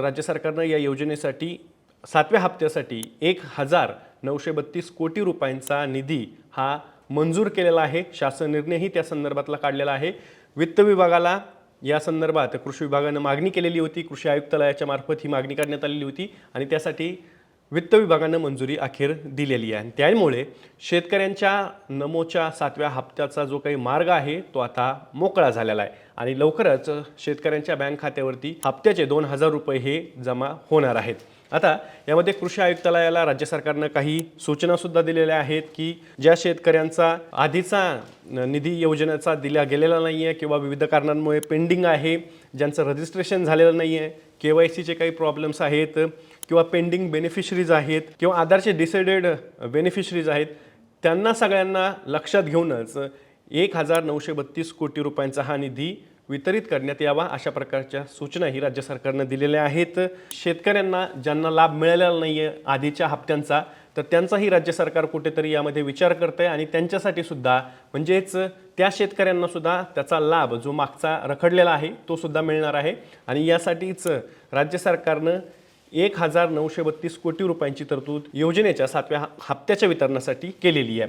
राज्य सरकारनं या योजनेसाठी सातव्या हप्त्यासाठी एक हजार नऊशे बत्तीस कोटी रुपयांचा निधी हा मंजूर केलेला आहे. शासन निर्णयही त्या संदर्भातला काढलेला आहे. वित्त विभागाला या संदर्भात कृषी विभागानं मागणी केलेली होती. कृषी आयुक्तालयाच्या मार्फत ही मागणी करण्यात आलेली होती आणि त्यासाठी वित्त विभागानं मंजुरी अखेर दिलेली आहे. आणि त्यामुळे शेतकऱ्यांच्या नमोच्या सातव्या हप्त्याचा जो काही मार्ग आहे तो आता मोकळा झालेला आहे. आणि लवकरच शेतकऱ्यांच्या बँक खात्यावरती हप्त्याचे दोन हजार रुपये हे जमा होणार आहेत. आता यामध्ये कृषी आयुक्तालयाला राज्य सरकारनं काही सूचनासुद्धा दिलेल्या आहेत की ज्या शेतकऱ्यांचा आधीचा निधी योजनेचा दिला गेलेला नाही आहे किंवा विविध कारणांमुळे पेंडिंग आहे ज्यांचं रजिस्ट्रेशन झालेलं नाही आहे के वाय सीचे काही प्रॉब्लेम्स आहेत किंवा पेंडिंग बेनिफिशरीज आहेत किंवा आधारचे डिसाइडेड बेनिफिशरीज आहेत त्यांना सगळ्यांना लक्षात घेऊनच एक हजार नऊशे बत्तीस कोटी रुपयांचा हा निधी वितरित करण्यात यावा अशा प्रकारच्या सूचनाही राज्य सरकारनं दिलेल्या आहेत. शेतकऱ्यांना ज्यांना लाभ मिळालेला नाही आहे आधीच्या हप्त्यांचा तर त्यांचाही राज्य सरकार कुठेतरी यामध्ये विचार करत आहे आणि त्यांच्यासाठी सुद्धा म्हणजेच त्या शेतकऱ्यांना सुद्धा त्याचा लाभ जो मागचा रखडलेला आहे तो सुद्धा मिळणार आहे. आणि यासाठीच राज्य सरकारनं एक हजार नऊशे बत्तीस कोटी रुपयांची तरतूद योजनेच्या सातव्या हप्त्याच्या वितरणासाठी केलेली आहे.